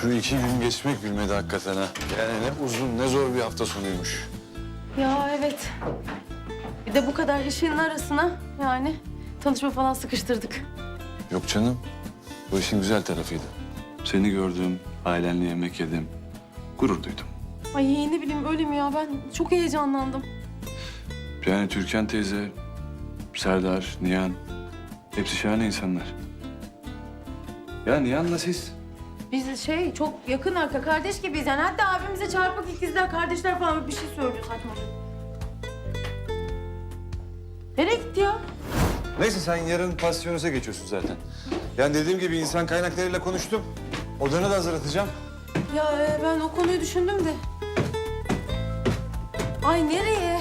Şu iki gün geçmek bilmedi hakikaten ha. Yani ne uzun ne zor bir hafta sonuymuş. Ya evet. Bir de bu kadar işin arasına yani tanışma falan sıkıştırdık. Yok canım. Bu işin güzel tarafıydı. Seni gördüm, ailenle yemek yedim. Gurur duydum. Ay ne bileyim öyle mi ya ben çok heyecanlandım. Yani Türkan teyze, Serdar, Nihan... Hepsi şahane insanlar. Ya Nihan'la siz? Biz şey çok yakın arka kardeş gibiyiz yani. Hatta abimize çarpık ikizler kardeşler falan bir şey söylüyor saçma. Nereye gitti ya? Neyse sen yarın pasyonose geçiyorsun zaten. Yani dediğim gibi insan kaynaklarıyla konuştum. Odanı da hazırlatacağım. Ya e, ben o konuyu düşündüm de. Ay nereye?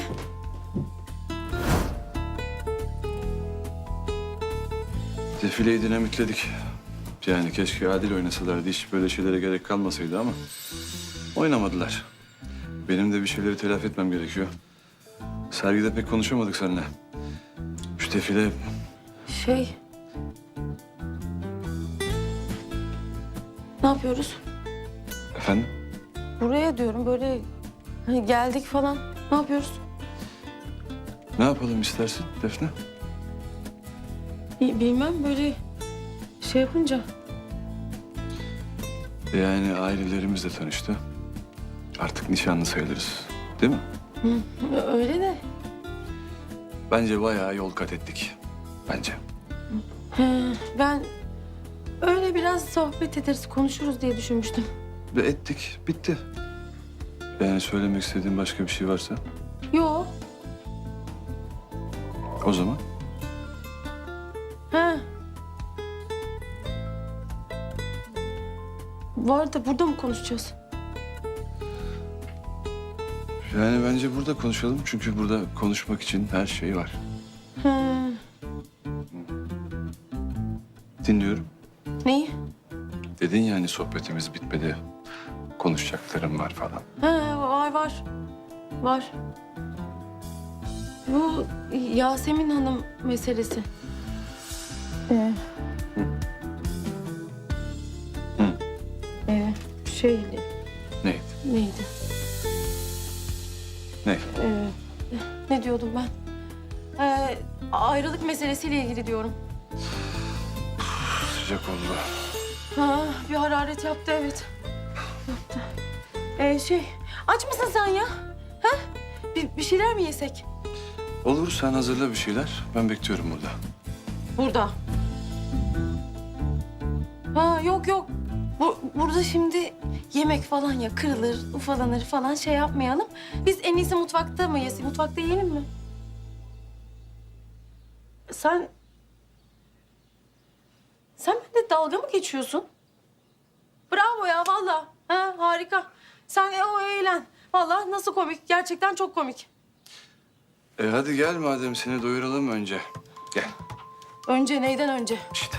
Defileyi dinamitledik. Yani keşke adil oynasalardı. Hiç böyle şeylere gerek kalmasaydı ama... Oynamadılar. Benim de bir şeyleri telafi etmem gerekiyor. Sergide pek konuşamadık seninle. Şu defile Şey... Ne yapıyoruz? efendim Buraya diyorum böyle hani geldik falan. Ne yapıyoruz? ne yapalım istersin Defne? Bi- Bilmem böyle şey yapınca. Yani ailelerimiz de tanıştı. Artık nişanlı sayılırız. Değil mi? Ö- Öyle de. Bence bayağı yol kat ettik. Bence. He, ben öyle biraz sohbet ederiz, konuşuruz diye düşünmüştüm. Ve ettik. Bitti. Yani söylemek istediğin başka bir şey varsa Yo. o zaman. Var da burada mı konuşacağız? Yani bence burada konuşalım. Çünkü burada konuşmak için her şey var. He. Dinliyorum. Neyi? Dedin yani sohbetimiz bitmedi. Konuşacaklarım var falan. He, var var. Var. Bu Yasemin Hanım meselesi. Ee, şey Neydi? neydi? Ne? Ee, ne diyordum ben? Ee, ayrılık meselesiyle ilgili diyorum. Sıcak oldu. Ha, bir hararet yaptı evet. Yaptı. Ee, şey, aç mısın sen ya? Ha? Bir, bir şeyler mi yesek? Olur sen hazırla bir şeyler. Ben bekliyorum burada. Burada. Ha yok yok. Bu, burada şimdi yemek falan ya kırılır, ufalanır falan şey yapmayalım. Biz en iyisi mutfakta mı yesek? Mutfakta yiyelim mi? Sen... Sen benimle dalga mı geçiyorsun? Bravo ya vallahi. Ha, harika. Sen e, o eğlen. Vallahi nasıl komik. Gerçekten çok komik. E hadi gel madem seni doyuralım önce. Gel. Önce neyden önce? İşte.